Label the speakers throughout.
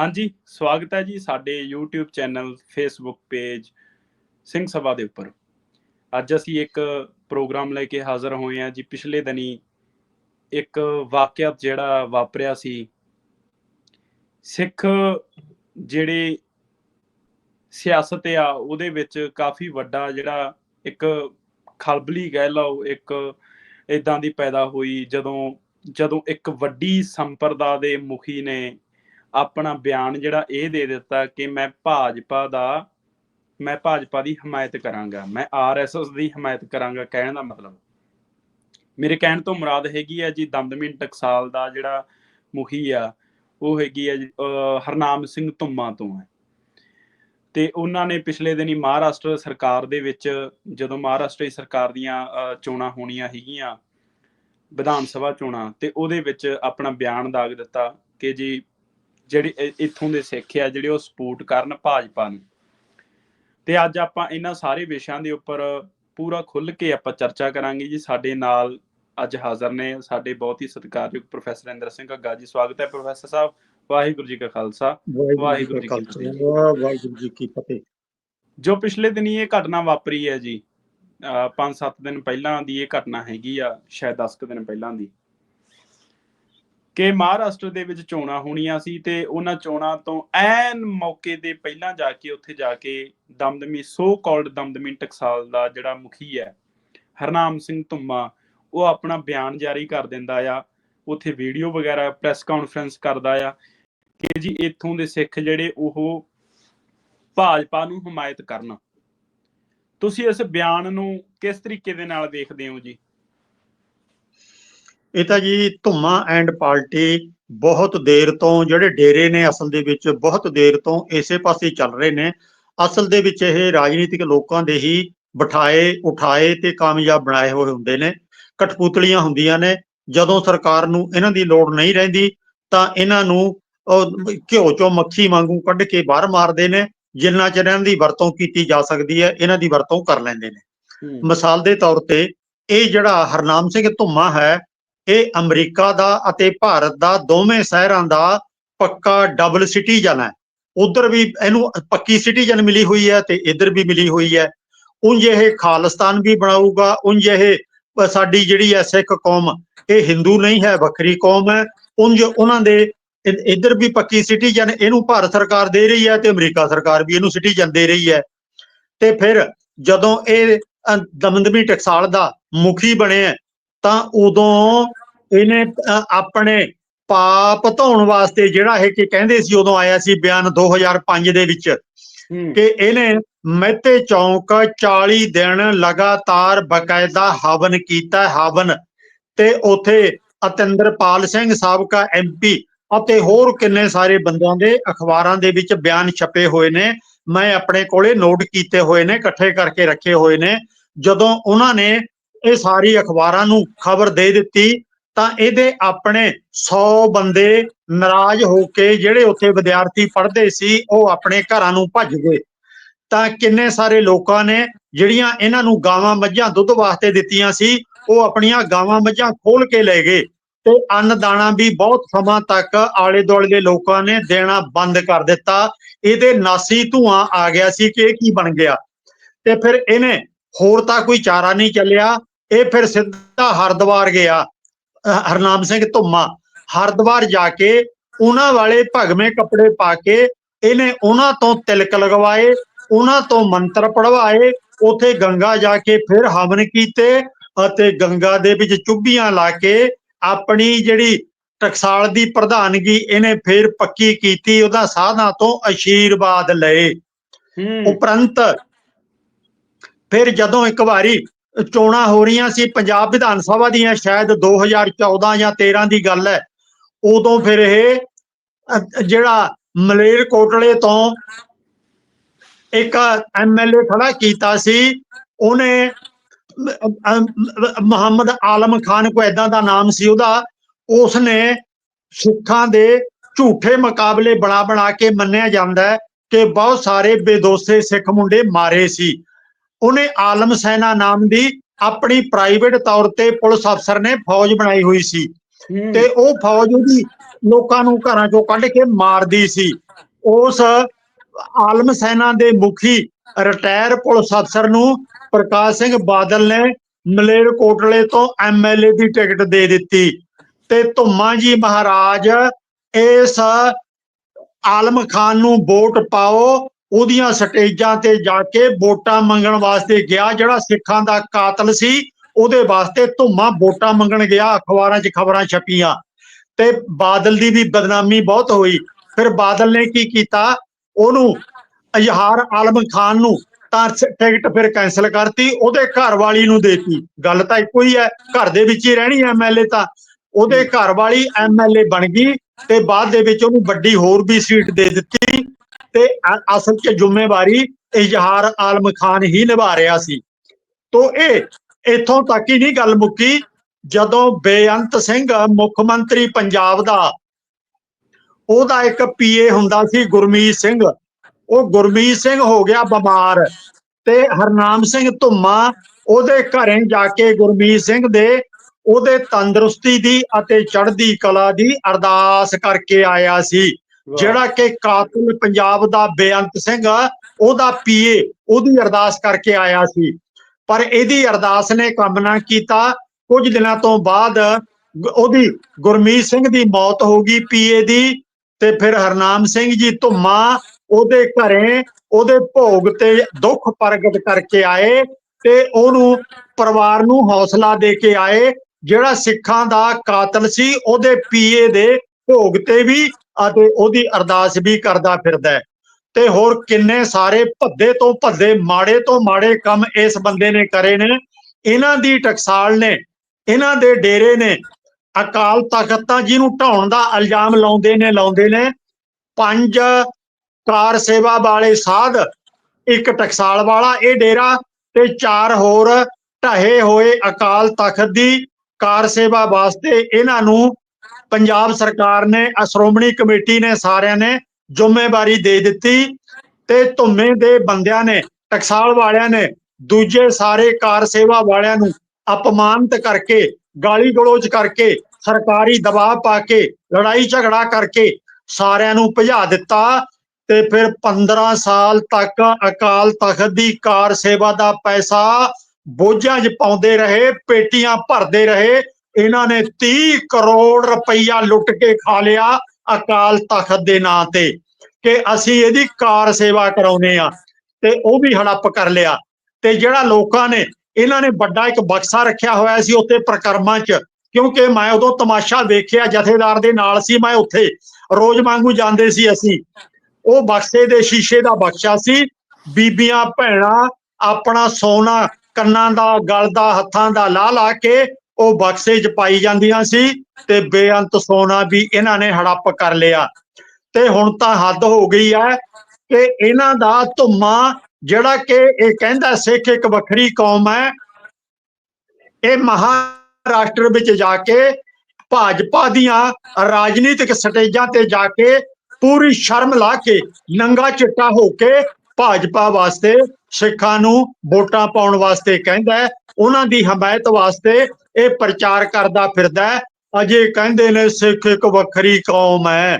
Speaker 1: ਹਾਂਜੀ, ਸਵਾਗਤ ਹੈ ਜੀ ਸਾਡੇ YouTube channel, Facebook page Singh Sabha ਦੇ ਉੱਪਰ। ਅੱਜ ਅਸੀਂ ਇੱਕ ਪ੍ਰੋਗਰਾਮ ਲੈ ਕੇ ਹਾਜ਼ਰ ਹੋਏ ਹਾਂ ਜੀ। ਪਿਛਲੇ ਦਿਨੀ ਇੱਕ ਵਾਕਿਆ ਜਿਹੜਾ ਵਾਪਰਿਆ ਸੀ। ਸਿੱਖ ਜਿਹੜੇ ਸਿਆਸਤ ਆ, ਉਹਦੇ ਵਿੱਚ ਕਾਫੀ ਵੱਡਾ ਜਿਹੜਾ ਇੱਕ ਖਲਬਲੀ ਕਹਿ ਲਓ, ਇੱਕ ਇਦਾਂ ਦੀ ਪੈਦਾ ਹੋਈ ਜਦੋਂ ਜਦੋਂ ਇੱਕ ਵੱਡੀ ਸੰਪਰਦਾ ਦੇ ਮੁਖੀ ਨੇ ਆਪਣਾ ਬਿਆਨ ਜਿਹੜਾ ਇਹ ਦੇ ਦਿੱਤਾ ਕਿ ਮੈਂ ਭਾਜਪਾ ਦਾ, ਮੈਂ ਭਾਜਪਾ ਦੀ ਹਮਾਇਤ ਕਰਾਂਗਾ, ਮੈਂ ਆਰਐਸਐਸ ਦੀ ਹਮਾਇਤ ਕਰਾਂਗਾ ਕਹਿਣ ਦਾ ਮਤਲਬ। ਮੇਰੇ ਕਹਿਣ ਤੋਂ ਮੁਰਾਦ ਹੈਗੀ ਹੈ ਜੀ ਦਮਦਮੀ ਟਕਸਾਲ ਦਾ ਜਿਹੜਾ ਮੁਖੀ ਆ, ਉਹ ਹੈਗੀ ਹੈ ਹਰਨਾਮ ਸਿੰਘ ਧੁੰਮਾ ਤੋਂ ਹੈ। ਤੇ ਉਹਨਾਂ ਨੇ ਪਿਛਲੇ ਦਿਨੀ ਮਹਾਰਾਸ਼ਟਰ ਸਰਕਾਰ ਦੇ ਵਿੱਚ, ਜਦੋਂ ਮਹਾਰਾਸ਼ਟਰੀ ਸਰਕਾਰ ਦੀਆਂ ਚੋਣਾਂ ਹੋਣੀਆਂ ਹੈਗੀਆਂ, ਵਿਧਾਨ ਸਭਾ ਚੋਣਾਂ, ਤੇ ਉਹਦੇ ਵਿੱਚ ਆਪਣਾ ਬਿਆਨ ਦਾਗ ਦਿੱਤਾ ਕਿ ਜੀ ਜਿਹੜੇ ਇੱਥੋਂ ਦੇ ਸਿੱਖ ਆ ਜਿਹੜੇ ਉਹ ਸਪੋਰਟ ਕਰਨ ਭਾਜਪਾ ਨੂੰ। ਤੇ ਅੱਜ ਆਪਾਂ ਇਹਨਾਂ ਸਾਰੇ ਵਿਸ਼ਿਆਂ ਦੇ ਉੱਪਰ ਪੂਰਾ ਖੁੱਲ ਕੇ ਆਪਾਂ ਚਰਚਾ ਕਰਾਂਗੇ ਜੀ। ਸਾਡੇ ਨਾਲ ਅੱਜ ਹਾਜ਼ਰ ਨੇ ਸਾਡੇ ਬਹੁਤ ਹੀ ਸਤਿਕਾਰਯੋਗ ਪ੍ਰੋਫੈਸਰ ਇੰਦਰ ਸਿੰਘ ਘੱਗਾ ਜੀ। ਸਵਾਗਤ ਹੈ ਪ੍ਰੋਫੈਸਰ ਸਾਹਿਬ। ਵਾਹਿਗੁਰੂ ਜੀ ਕਾ ਖਾਲਸਾ।
Speaker 2: ਵਾਹਿਗੁਰੂ ਜੀ ਕਾ ਖਾਲਸਾ ਵਾਹਿਗੁਰੂ ਜੀ ਕੀ ਫਤਿਹ।
Speaker 1: ਜੋ ਪਿਛਲੇ ਦਿਨੀ ਇਹ ਘਟਨਾ ਵਾਪਰੀ ਹੈ ਜੀ 5-7 ਦਿਨ ਪਹਿਲਾਂ ਦੀ ਇਹ ਘਟਨਾ ਹੈਗੀ ਆ ਸ਼ਾਇਦ 10 ਕੁ ਦਿਨ ਪਹਿਲਾਂ ਦੀ। ਕਿ ਮਹਾਰਾਸ਼ਟਰ ਦੇ ਵਿੱਚ ਚੋਣਾਂ ਹੋਣੀਆਂ ਸੀ ਤੇ ਉਹਨਾਂ ਚੋਣਾਂ ਤੋਂ ਐਨ ਮੌਕੇ ਦੇ ਪਹਿਲਾਂ ਜਾ ਕੇ ਉੱਥੇ ਜਾ ਕੇ ਦਮਦਮੀ ਸੋ ਕਾਲਡ ਦਮਦਮੀ ਟਕਸਾਲ ਦਾ ਜਿਹੜਾ ਮੁਖੀ ਹੈ, ਹਰਨਾਮ ਸਿੰਘ ਧੁੰਮਾ, ਉਹ ਆਪਣਾ ਬਿਆਨ ਜਾਰੀ ਕਰ ਦਿੰਦਾ ਆ। ਉੱਥੇ ਵੀਡੀਓ ਵਗੈਰਾ ਪ੍ਰੈਸ ਕਾਨਫਰੰਸ ਕਰਦਾ ਆ ਕਿ ਜੀ ਇੱਥੋਂ ਦੇ ਸਿੱਖ ਜਿਹੜੇ ਉਹ ਭਾਜਪਾ ਨੂੰ ਹਮਾਇਤ ਕਰਨ। ਤੁਸੀਂ ਇਸ ਬਿਆਨ ਨੂੰ ਕਿਸ ਤਰੀਕੇ ਦੇ ਨਾਲ ਦੇਖਦੇ ਹੋ ਜੀ?
Speaker 2: ਇਹ ਤਾਂ ਜੀ ਧੁੰਮਾ ਐਂਡ ਪਾਰਟੀ ਬਹੁਤ ਦੇਰ ਤੋਂ ਜਿਹੜੇ ਡੇਰੇ ਨੇ ਅਸਲ ਦੇ ਵਿੱਚ ਬਹੁਤ ਦੇਰ ਤੋਂ ਇਸੇ ਪਾਸੇ ਚੱਲ ਰਹੇ ਨੇ। ਅਸਲ ਦੇ ਵਿੱਚ ਇਹ ਰਾਜਨੀਤਿਕ ਲੋਕਾਂ ਦੇ ਹੀ ਬਿਠਾਏ ਉਠਾਏ ਤੇ ਕਾਮਯਾਬ ਬਣਾਏ ਹੋਏ ਹੁੰਦੇ ਨੇ। ਕਠਪੁਤਲੀਆਂ ਹੁੰਦੀਆਂ ਨੇ। ਜਦੋਂ ਸਰਕਾਰ ਨੂੰ ਇਹਨਾਂ ਦੀ ਲੋੜ ਨਹੀਂ ਰਹਿੰਦੀ ਤਾਂ ਇਹਨਾਂ ਨੂੰ ਘਿਓ ਚੋਂ ਮੱਖੀ ਵਾਂਗੂ ਕੱਢ ਕੇ ਬਾਹਰ ਮਾਰਦੇ ਨੇ। ਜਿੰਨਾ ਚਿਰ ਇਹਨਾਂ ਦੀ ਵਰਤੋਂ ਕੀਤੀ ਜਾ ਸਕਦੀ ਹੈ ਇਹਨਾਂ ਦੀ ਵਰਤੋਂ ਕਰ ਲੈਂਦੇ ਨੇ। ਮਿਸਾਲ ਦੇ ਤੌਰ ਤੇ ਇਹ ਜਿਹੜਾ ਹਰਨਾਮ ਸਿੰਘ ਧੁੰਮਾ ਹੈ ਇਹ ਅਮਰੀਕਾ ਦਾ ਅਤੇ ਭਾਰਤ ਦਾ ਦੋਵੇਂ ਸ਼ਹਿਰਾਂ ਦਾ ਪੱਕਾ ਡਬਲ ਸਿਟੀਜ਼ਨ ਹੈ। ਉਧਰ ਵੀ ਇਹਨੂੰ ਪੱਕੀ ਸਿਟੀਜ਼ਨ ਮਿਲੀ ਹੋਈ ਹੈ ਤੇ ਇੱਧਰ ਵੀ ਮਿਲੀ ਹੋਈ ਹੈ। ਉਂਝ ਇਹ ਖਾਲਿਸਤਾਨ ਵੀ ਬਣਾਊਗਾ ਉਂਝ ਇਹ ਸਾਡੀ ਜਿਹੜੀ ਹੈ ਸਿੱਖ ਕੌਮ ਇਹ ਹਿੰਦੂ ਨਹੀਂ ਹੈ ਵੱਖਰੀ ਕੌਮ ਹੈ। ਉਂਝ ਉਹਨਾਂ ਦੇ ਇ- ਇੱਧਰ ਵੀ ਪੱਕੀ ਸਿਟੀਜ਼ਨ ਇਹਨੂੰ ਭਾਰਤ ਸਰਕਾਰ ਦੇ ਰਹੀ ਹੈ ਤੇ ਅਮਰੀਕਾ ਸਰਕਾਰ ਵੀ ਇਹਨੂੰ ਸਿਟੀਜ਼ਨ ਦੇ ਰਹੀ ਹੈ। ਤੇ ਫਿਰ ਜਦੋਂ ਇਹ ਅ, ਦਮਦਮੀ ਟਕਸਾਲ ਦਾ ਮੁਖੀ ਬਣਿਆ ਤਾਂ ਉਦੋਂ ਇਹਨੇ ਆਪਣੇ ਪਾਪ ਧੋਣ ਵਾਸਤੇ ਜਿਹੜਾ ਇਹ ਕਿ ਕਹਿੰਦੇ ਸੀ ਉਦੋਂ ਆਇਆ ਸੀ ਬਿਆਨ 2005 ਦੇ ਵਿੱਚ ਕਿ ਇਹਨੇ ਮਹਿਤੇ ਚੌਂਕ 40 ਦਿਨ ਲਗਾਤਾਰ ਬਕਾਇਦਾ ਹਵਨ ਕੀਤਾ ਹਵਨ ਤੇ ਉਥੇ ਅਤਿੰਦਰਪਾਲ ਸਿੰਘ ਸਾਬਕਾ ਐਮਪੀ ਅਤੇ ਹੋਰ ਕਿੰਨੇ ਸਾਰੇ ਬੰਦਿਆਂ ਦੇ ਅਖਬਾਰਾਂ ਦੇ ਵਿੱਚ ਬਿਆਨ ਛਪੇ ਹੋਏ ਨੇ ਮੈਂ ਆਪਣੇ ਕੋਲੇ ਨੋਟ ਕੀਤੇ ਹੋਏ ਨੇ ਇਕੱਠੇ ਕਰਕੇ ਰੱਖੇ ਹੋਏ ਨੇ। ਜਦੋਂ ਉਹਨਾਂ ਨੇ ਇਹ ਸਾਰੀ ਅਖਬਾਰਾਂ ਨੂੰ ਖਬਰ ਦੇ ਦਿੱਤੀ ਤਾਂ ਇਹਦੇ ਆਪਣੇ 100 ਬੰਦੇ ਨਾਰਾਜ਼ ਹੋ ਕੇ ਜਿਹੜੇ ਉੱਥੇ ਵਿਦਿਆਰਥੀ ਪੜ੍ਹਦੇ ਸੀ, ਉਹ ਆਪਣੇ ਘਰਾਂ ਨੂੰ ਭੱਜ ਗਏ। ਤਾਂ ਕਿੰਨੇ ਸਾਰੇ ਲੋਕਾਂ ਨੇ ਜਿਹੜੀਆਂ ਇਹਨਾਂ ਨੂੰ ਗਾਵਾਂ ਮੱਝਾਂ ਦੁੱਧ ਵਾਸਤੇ ਦਿੱਤੀਆਂ ਸੀ, ਉਹ ਆਪਣੀਆਂ ਗਾਵਾਂ ਮੱਝਾਂ ਖੋਲ ਕੇ ਲੈ ਗਏ ਤੇ ਅੰਨ ਦਾਣਾ ਵੀ ਬਹੁਤ ਸਮਾਂ ਤੱਕ ਆਲੇ ਦੁਆਲੇ ਦੇ ਲੋਕਾਂ ਨੇ ਦੇਣਾ ਬੰਦ ਕਰ ਦਿੱਤਾ। ਇਹਦੇ ਨਾਸੀ ਧੂਆਂ ਆ ਗਿਆ ਸੀ ਕਿ ਇਹ ਕੀ ਬਣ ਗਿਆ। ਤੇ ਫਿਰ ਇਹਨੇ ਹੋਰ ਤਾਂ ਕੋਈ ਚਾਰਾ ਨਹੀਂ ਚੱਲਿਆ। ਇਹ ਫਿਰ ਸਿੱਧਾ ਹਰਦੁਆਰ ਗਿਆ। ਹਰਨਾਮ ਸਿੰਘ ਧੁੰਮਾ ਹਰਦੁਆਰ ਜਾ ਕੇ ਉਹਨਾਂ ਵਾਲੇ ਭਗਵੇਂ ਕੱਪੜੇ ਪਾ ਕੇ ਇਹਨੇ ਉਹਨਾਂ ਤੋਂ ਤਿਲਕ ਲਗਵਾਏ ਉਹਨਾਂ ਤੋਂ ਮੰਤਰ ਪੜਵਾਏ ਉਥੇ ਗੰਗਾ ਜਾ ਕੇ ਫਿਰ ਹਵਨ ਕੀਤੇ ਅਤੇ ਗੰਗਾ ਦੇ ਵਿੱਚ ਚੁੱਭੀਆਂ ਲਾ ਕੇ ਆਪਣੀ ਜਿਹੜੀ ਟਕਸਾਲ ਦੀ ਪ੍ਰਧਾਨਗੀ ਇਹਨੇ ਫਿਰ ਪੱਕੀ ਕੀਤੀ ਉਹਦਾ ਸਾਧਾਂ ਤੋਂ ਅਸ਼ੀਰਵਾਦ ਲਏ।
Speaker 1: ਹੂੰ।
Speaker 2: ਉਪਰੰਤ ਫਿਰ ਜਦੋਂ ਇੱਕ ਵਾਰੀ ਚੋਣਾਂ ਹੋ ਰਹੀਆਂ ਸੀ, ਪੰਜਾਬ ਵਿਧਾਨ ਸਭਾ ਦੀਆਂ ਸ਼ਾਇਦ 2014 ਜਾਂ 13 ਦੀ ਗੱਲ ਹੈ, ਉਦੋਂ ਫਿਰ ਇਹ ਜਿਹੜਾ ਮਲੇਰ ਕੋਟਲੇ ਤੋਂ ਇੱਕ ਐਮਐਲਏ ਖੜਾ ਕੀਤਾ ਸੀ, ਉਹਨੇ ਮੁਹੰਮਦ ਆਲਮ ਖਾਨ ਕੋ ਐਦਾਂ ਦਾ ਨਾਮ ਸੀ ਉਹਦਾ, ਉਸਨੇ ਸਿੱਖਾਂ ਦੇ ਝੂਠੇ ਮੁਕਾਬਲੇ ਬਣਾ ਬਣਾ ਕੇ ਮੰਨਿਆ ਜਾਂਦਾ ਹੈ ਕਿ ਬਹੁਤ ਸਾਰੇ ਬੇਦੋਸੇ ਸਿੱਖ ਮੁੰਡੇ ਮਾਰੇ ਸੀ। ਉਹਨੇ ਆਲਮ ਸੈਨਾ ਨਾਮ ਦੀ ਆਪਣੀ ਪ੍ਰਾਈਵੇਟ ਤੌਰ ਤੇ ਪੁਲਿਸ ਅਫਸਰ ਨੇ ਫੌਜ ਬਣਾਈ ਹੋਈ ਸੀ। ਤੇ ਉਹ ਫੌਜ ਉਹਦੀ ਲੋਕਾਂ ਨੂੰ ਘਰਾਂ ਚੋਂ ਕੱਢ ਕੇ ਮਾਰਦੀ ਸੀ। ਉਸ ਆਲਮ ਸੈਨਾ ਦੇ ਮੁਖੀ ਰਿਟਾਇਰ ਪੁਲਿਸ ਅਫਸਰ ਨੂੰ ਪ੍ਰਕਾਸ਼ ਸਿੰਘ ਬਾਦਲ ਨੇ ਮਲੇਰਕੋਟਲੇ ਤੋਂ ਐਮਐਲਏ ਦੀ ਟਿਕਟ ਦੇ ਦਿੱਤੀ। ਤੇ ਧੁੰਮਾ ਜੀ ਮਹਾਰਾਜ ਇਸ ਆਲਮ ਖਾਨ ਨੂੰ ਵੋਟ ਪਾਓ ਉਹਦੀਆਂ ਸਟੇਜਾਂ ਤੇ ਜਾ ਕੇ ਵੋਟਾਂ ਮੰਗਣ ਵਾਸਤੇ ਗਿਆ, ਜਿਹੜਾ ਸਿੱਖਾਂ ਦਾ ਕਾਤਲ ਸੀ, ਉਹਦੇ ਵਾਸਤੇ ਧੁੰਮਾ ਵੋਟਾਂ ਮੰਗਣ ਗਿਆ, ਅਖਬਾਰਾਂ 'ਚ ਖਬਰਾਂ ਛਪੀਆਂ। ਤੇ ਬਾਦਲ ਦੀ ਵੀ ਬਦਨਾਮੀ ਬਹੁਤ ਹੋਈ। ਫਿਰ ਬਾਦਲ ਨੇ ਕੀ ਕੀਤਾ? ਉਹਨੂੰ ਇਜ਼ਹਾਰ ਆਲਮ ਖਾਨ ਨੂੰ ਤਾਂ ਟਿਕਟ ਫਿਰ ਕੈਨਸਲ ਕਰਤੀ, ਉਹਦੇ ਘਰ ਵਾਲੀ ਨੂੰ ਦੇਤੀ। ਗੱਲ ਤਾਂ ਇੱਕੋ ਹੀ ਹੈ, ਘਰ ਦੇ ਵਿੱਚ ਹੀ ਰਹਿਣੀ ਐਮਐਲਏ ਤਾਂ। ਉਹਦੇ ਘਰ ਵਾਲੀ ਐਮਐਲਏ ਬਣ ਗਈ ਤੇ ਬਾਅਦ ਦੇ ਵਿੱਚ ਉਹਨੂੰ ਵੱਡੀ ਹੋਰ ਵੀ ਸੀਟ ਦੇ ਦਿੱਤੀ। ਤੇ ਅਸਲ 'ਚ ਜ਼ਿੰਮੇਵਾਰੀ ਇਜ਼ਹਾਰ ਆਲਮ ਖਾਨ ਹੀ ਨਿਭਾ ਰਿਹਾ ਸੀ। ਤੋ ਇਹ ਇੱਥੋਂ ਤੱਕ ਹੀ ਨਹੀਂ ਗੱਲ ਮੁੱਕੀ, ਜਦੋਂ ਬੇਅੰਤ ਸਿੰਘ ਮੁੱਖ ਮੰਤਰੀ ਪੰਜਾਬ ਦਾ ਉਹਦਾ ਇੱਕ ਪੀਏ ਹੁੰਦਾ ਸੀ ਗੁਰਮੀਤ ਸਿੰਘ। ਉਹ ਗੁਰਮੀਤ ਸਿੰਘ ਹੋ ਗਿਆ ਬਿਮਾਰ ਤੇ ਹਰਨਾਮ ਸਿੰਘ ਧੁੰਮਾ ਉਹਦੇ ਘਰੇ ਜਾ ਕੇ ਗੁਰਮੀਤ ਸਿੰਘ ਦੇ ਉਹਦੇ ਤੰਦਰੁਸਤੀ ਦੀ ਅਤੇ ਚੜ੍ਹਦੀ ਕਲਾ ਦੀ ਅਰਦਾਸ ਕਰਕੇ ਆਇਆ ਸੀ। ਜਿਹੜਾ ਕਿ ਕਾਤਲ ਪੰਜਾਬ ਦਾ ਬੇਅੰਤ ਸਿੰਘ ਉਹਦਾ ਪੀਏ, ਉਹਦੀ ਅਰਦਾਸ ਕਰਕੇ ਆਇਆ ਸੀ। ਪਰ ਇਹਦੀ ਅਰਦਾਸ ਨੇ ਕੰਮ ਨਾ ਕੀਤਾ। ਕੁਝ ਦਿਨਾਂ ਤੋਂ ਬਾਅਦ ਉਹਦੀ ਗੁਰਮੀਤ ਸਿੰਘ ਦੀ ਮੌਤ ਹੋ ਗਈ ਪੀਏ ਦੀ ਤੇ ਫਿਰ ਹਰਨਾਮ ਸਿੰਘ ਜੀ ਧੁੰਮਾ ਉਹਦੇ ਘਰੇ, ਉਹਦੇ ਭੋਗ ਤੇ ਦੁੱਖ ਪ੍ਰਗਟ ਕਰਕੇ ਆਏ ਤੇ ਉਹਨੂੰ ਪਰਿਵਾਰ ਨੂੰ ਹੌਸਲਾ ਦੇ ਕੇ ਆਏ। ਜਿਹੜਾ ਸਿੱਖਾਂ ਦਾ ਕਾਤਲ ਸੀ, ਉਹਦੇ ਪੀਏ ਦੇ ਭੋਗ ਤੇ ਵੀ ਅਤੇ ਉਹਦੀ ਅਰਦਾਸ ਵੀ ਕਰਦਾ ਫਿਰਦਾ ਹੈ। ਤੇ ਹੋਰ ਕਿੰਨੇ ਸਾਰੇ ਭੱਦੇ ਤੋਂ ਭੱਦੇ, ਮਾੜੇ ਤੋਂ ਮਾੜੇ ਕੰਮ ਇਸ ਬੰਦੇ ਨੇ ਕਰੇ ਨੇ। ਇਹਨਾਂ ਦੀ ਟਕਸਾਲ ਨੇ, ਇਹਨਾਂ ਦੇ ਡੇਰੇ ਨੇ। ਅਕਾਲ ਤਖਤ ਤਾਂ ਜਿਹਨੂੰ ਢਾਉਣ ਦਾ ਇਲਜ਼ਾਮ ਲਾਉਂਦੇ ਨੇ ਲਾਉਂਦੇ ਨੇ। ਪੰਜ ਕਾਰ ਸੇਵਾ ਵਾਲੇ ਸਾਧ, ਇੱਕ ਟਕਸਾਲ ਵਾਲਾ ਇਹ ਡੇਰਾ ਤੇ ਚਾਰ ਹੋਰ ਢਹੇ ਹੋਏ ਅਕਾਲ ਤਖਤ ਦੀ ਕਾਰ ਸੇਵਾ ਵਾਸਤੇ ਇਹਨਾਂ ਨੂੰ ਪੰਜਾਬ ਸਰਕਾਰ ਨੇ ਸ਼੍ਰੋਮਣੀ ਕਮੇਟੀ ਨੇ ਸਾਰਿਆਂ ਨੇ ਜ਼ਿੰਮੇਵਾਰੀ ਦੇ ਦਿੱਤੀ ਤੇ ਧੁੰਮੇ ਦੇ ਬੰਦਿਆਂ ਨੇ, ਟਕਸਾਲ ਵਾਲਿਆਂ ਨੇ, ਦੂਜੇ ਸਾਰੇ ਕਾਰ ਸੇਵਾ ਵਾਲਿਆਂ ਨੂੰ ਅਪਮਾਨਿਤ ਕਰਕੇ, ਗਾਲੀ ਗਲੋਚ ਕਰਕੇ, ਸਰਕਾਰੀ ਦਬਾਅ ਪਾ ਕੇ, ਲੜਾਈ ਝਗੜਾ ਕਰਕੇ ਸਾਰਿਆਂ ਨੂੰ ਭਜਾ ਦਿੱਤਾ ਤੇ ਫਿਰ 15 ਸਾਲ ਤੱਕ ਅਕਾਲ ਤਖਤ ਦੀ ਕਾਰ ਸੇਵਾ ਦਾ ਪੈਸਾ ਬੋਝਾਂ 'ਚ ਪਾਉਂਦੇ ਰਹੇ, ਪੇਟੀਆਂ ਭਰਦੇ ਰਹੇ ਇਹਨਾਂ ਨੇ 30 ਕਰੋੜ ਰੁਪਈਆ ਲੁੱਟ ਕੇ ਖਾ ਲਿਆ ਅਕਾਲ ਤਖਤ ਦੇ ਨਾਂ ਤੇ ਕਿ ਅਸੀਂ ਇਹਦੀ ਕਾਰ ਸੇਵਾ ਕਰਾਉਨੇ ਆ ਤੇ ਉਹ ਵੀ ਹੜੱਪ ਕਰ ਲਿਆ। ਤੇ ਜਿਹੜਾ ਲੋਕਾਂ ਨੇ, ਇਹਨਾਂ ਨੇ ਵੱਡਾ ਇੱਕ ਬਕਸਾ ਰੱਖਿਆ ਹੋਇਆ ਸੀ ਉੱਥੇ ਪ੍ਰਕਰਮਾਂ 'ਚ, ਕਿਉਂਕਿ ਮੈਂ ਉਦੋਂ ਤਮਾਸ਼ਾ ਵੇਖਿਆ, ਜਥੇਦਾਰ ਦੇ ਨਾਲ ਸੀ, ਮੈਂ ਉੱਥੇ ਰੋਜ਼ ਵਾਂਗੂ ਜਾਂਦੇ ਸੀ ਅਸੀਂ। ਉਹ ਬਕਸੇ ਦੇ ਸ਼ੀਸ਼ੇ ਦਾ ਬਕਸਾ ਸੀ, ਬੀਬੀਆਂ, ਭੈਣਾਂ, ਆਪਣਾ ਸੋਨਾ ਕੰਨਾਂ ਦਾ, ਗਲ ਦਾ, ਹੱਥਾਂ ਦਾ ਲਾ ਲਾ ਕੇ ਉਹ ਬਕਸੇ 'ਚ ਪਾਈ ਜਾਂਦੀਆਂ ਸੀ ਤੇ ਬੇਅੰਤ ਸੋਨਾ ਵੀ ਇਹਨਾਂ ਨੇ ਹੜੱਪ ਕਰ ਲਿਆ। ਤੇ ਹੁਣ ਤਾਂ ਹੱਦ ਹੋ ਗਈ ਹੈ ਕਿ ਇਹਨਾਂ ਦਾ ਧੁੰਮਾ ਜਿਹੜਾ ਕਿ ਇਹ ਕਹਿੰਦਾ ਸਿੱਖ ਇੱਕ ਵੱਖਰੀ ਕੌਮ ਹੈ, ਇਹ ਮਹਾਰਾਸ਼ਟਰ ਵਿੱਚ ਜਾ ਕੇ ਭਾਜਪਾ ਦੀਆਂ ਰਾਜਨੀਤਿਕ ਸਟੇਜਾਂ ਤੇ ਜਾ ਕੇ ਪੂਰੀ ਸ਼ਰਮ ਲਾ ਕੇ ਨੰਗਾ ਚਿੱਟਾ ਹੋ ਕੇ ਭਾਜਪਾ ਵਾਸਤੇ ਸਿੱਖਾਂ ਨੂੰ ਵੋਟਾਂ ਪਾਉਣ ਵਾਸਤੇ ਕਹਿੰਦਾ ਹੈ ਉਹਨਾਂ ਦੀ ਹਮਾਇਤ ਵਾਸਤੇ ਇਹ ਪ੍ਰਚਾਰ ਕਰਦਾ ਫਿਰਦਾ ਹੈ। ਅਜੇ ਕਹਿੰਦੇ ਨੇ ਸਿੱਖ ਇੱਕ ਵੱਖਰੀ ਕੌਮ ਹੈ।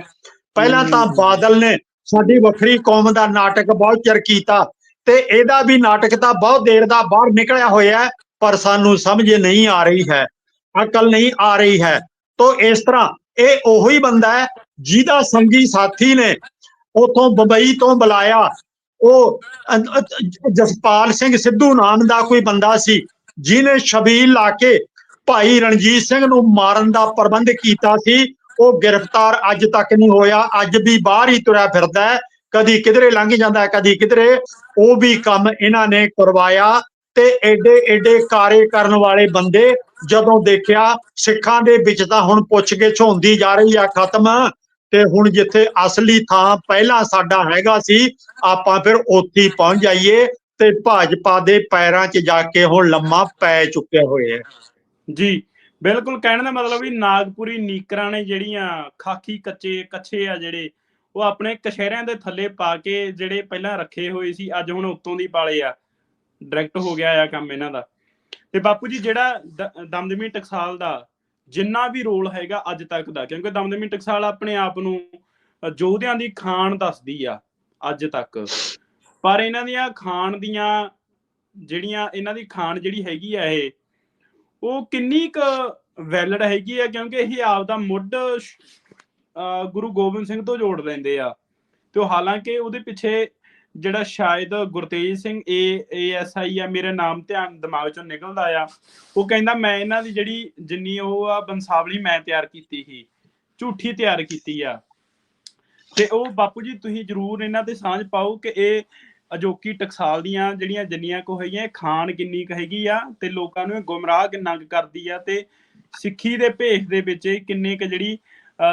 Speaker 2: ਪਹਿਲਾਂ ਤਾਂ ਬਾਦਲ ਨੇ ਸਾਡੀ ਵੱਖਰੀ ਕੌਮ ਦਾ ਨਾਟਕ ਬਹੁਤ ਚਿਰ ਕੀਤਾ ਤੇ ਇਹਦਾ ਵੀ ਨਾਟਕ ਤਾਂ ਬਹੁਤ ਦੇਰ ਦਾ ਬਾਹਰ ਨਿਕਲਿਆ ਹੋਇਆ ਪਰ ਸਾਨੂੰ ਸਮਝ ਨਹੀਂ ਆ ਰਹੀ ਹੈ। ਅਕਲ ਨਹੀਂ ਆ ਰਹੀ ਹੈ। ਤੋਂ ਇਸ ਤਰ੍ਹਾਂ ਇਹ ਉਹੀ ਬੰਦਾ ਹੈ ਜਿਹਦਾ ਸੰਗੀ ਸਾਥੀ ਨੇ ਉਥੋਂ ਬੰਬਈ ਤੋਂ ਬੁਲਾਇਆ। ਉਹ ਜਸਪਾਲ ਸਿੰਘ ਸਿੱਧੂ ਨਾਮ ਦਾ ਕੋਈ ਬੰਦਾ ਸੀ, ਜਿਹਨੇ ਸ਼ਬੀਲ ਲਾ ਕੇ ਭਾਈ ਰਣਜੀਤ ਸਿੰਘ ਨੂੰ ਮਾਰਨ ਦਾ ਪ੍ਰਬੰਧ ਕੀਤਾ ਸੀ, ਉਹ ਗ੍ਰਿਫਤਾਰ ਅੱਜ ਤੱਕ ਨਹੀਂ ਹੋਇਆ, ਅੱਜ ਵੀ ਬਾਹਰ ਹੀ ਤੁਰਿਆ ਫਿਰਦਾ ਹੈ, ਕਦੀ ਕਿਧਰੇ ਲੰਘ ਜਾਂਦਾ, ਕਦੀ ਕਿਧਰੇ, ਉਹ ਵੀ ਕੰਮ ਇਹਨਾਂ ਨੇ ਕਰਵਾਇਆ ਤੇ ਐਡੇ ਐਡੇ ਕਾਰੇ ਕਰਨ ਵਾਲੇ ਬੰਦੇ ਜਦੋਂ ਦੇਖਿਆ ਸਿੱਖਾਂ ਦੇ ਵਿੱਚ ਤਾਂ ਹੁਣ ਪੁੱਛ ਕੇ ਹੁੰਦੀ ਜਾ ਰਹੀ ਆ, ਖਤਮ। ਤੇ ਹੁਣ ਜਿੱਥੇ ਅਸਲੀ ਥਾਂ ਪਹਿਲਾਂ ਸਾਡਾ ਹੈਗਾ ਸੀ, ਆਪਾਂ ਫਿਰ ਉੱਥੇ ਪਹੁੰਚ ਜਾਈਏ ਤੇ ਭਾਜਪਾ ਦੇ ਪੈਰਾਂ 'ਚ ਜਾ ਕੇ ਹੁਣ ਲੰਮਾ ਪੈ ਚੁੱਕੇ ਹੋਏ ਆ
Speaker 1: ਜੀ, ਬਿਲਕੁਲ ਕਹਿਣ ਦਾ ਮਤਲਬ ਵੀ ਨਾਗਪੁਰੀ ਨੀਕਰਾਂ ਨੇ ਜਿਹੜੀਆਂ ਖਾਕੀ ਕੱਚੇ ਕੱਚੇ ਆ ਜਿਹੜੇ, ਉਹ ਆਪਣੇ ਕਸ਼ਹਿਰਿਆਂ ਦੇ ਥੱਲੇ ਪਾ ਕੇ ਜਿਹੜੇ ਪਹਿਲਾਂ ਰੱਖੇ ਹੋਏ ਸੀ, ਅੱਜ ਹੁਣ ਉੱਤੋਂ ਦੀ ਪਾਲੇ ਆ। ਡਾਇਰੈਕਟ ਹੋ ਗਿਆ ਆ ਕੰਮ ਇਹਨਾਂ ਦਾ। ਤੇ ਬਾਪੂ ਜੀ, ਜਿਹੜਾ ਦ- ਦਮਦਮੀ ਟਕਸਾਲ ਦਾ ਜਿੰਨਾ ਵੀ ਰੋਲ ਹੈਗਾ ਅੱਜ ਤੱਕ ਦਾ ਕਿਉਂਕਿ ਦਮਦਮੀ ਟਕਸਾਲ ਆਪਣੇ ਆਪ ਨੂੰ ਯੋਧਿਆਂ ਦੀ ਖਾਣ ਦੱਸਦੀ ਆ ਅੱਜ ਤੱਕ। ਪਰ ਇਹਨਾਂ ਦੀਆਂ ਖਾਣ ਦੀਆਂ ਜਿਹੜੀਆਂ ਇਹਨਾਂ ਦੀ ਖਾਣ ਜਿਹੜੀ ਹੈਗੀ ਆ ਇਹ ਉਹ ਕਿੰਨੀ ਕੁ ਵੈਲਿਡ ਹੈਗੀ ਆ ਕਿਉਂਕਿ ਇਹ ਆਪ ਦਾ ਮੁੱਢ ਅ, ਗੁਰੂ ਗੋਬਿੰਦ ਸਿੰਘ ਤੋਂ ਜੋੜ ਲੈਂਦੇ ਆ। ਤੇ ਉਹ ਹਾਲਾਂਕਿ ਉਹਦੇ ਪਿੱਛੇ ਜਿਹੜਾ ਸ਼ਾਇਦ ਗੁਰਤੇਜ ਸਿੰਘ ਏ ਏਐਸਆਈ ਆ ਮੇਰੇ ਨਾਮ ਧਿਆਨ ਦਿਮਾਗ ਚੋਂ ਨਿਕਲਦਾ ਆ ਉਹ ਕਹਿੰਦਾ ਮੈਂ ਇਹਨਾਂ ਦੀ ਜਿਹੜੀ ਜਿੰਨੀ ਉਹ ਆ ਬੰਸਾਵਲੀ ਮੈਂ ਤਿਆਰ ਕੀਤੀ ਸੀ ਝੂਠੀ ਤਿਆਰ ਕੀਤੀ ਆ। ਤੇ ਉਹ ਬਾਪੂ ਜੀ ਤੁਸੀਂ ਜਰੂਰ ਇਹਨਾਂ ਤੇ ਸਾਂਝ ਪਾਓ ਕਿ ਇਹ ਅਜੋਕੀ ਟਕਸਾਲ ਦੀਆਂ ਜਿਹੜੀਆਂ ਜਿੰਨੀਆਂ ਕੋ ਹੈਗੀਆਂ ਇਹ ਖਾਣ ਕਿੰਨੀ ਕੁ ਹੈਗੀ ਆ ਤੇ ਲੋਕਾਂ ਨੂੰ ਇਹ ਗੁੰਮਰਾਹ ਕਿੰਨਾ ਕੁ ਕਰਦੀ ਆ ਤੇ ਸਿੱਖੀ ਦੇ ਭੇਖ ਦੇ ਵਿੱਚ ਇਹ ਕਿੰਨੇ ਕੁ ਜਿਹੜੀ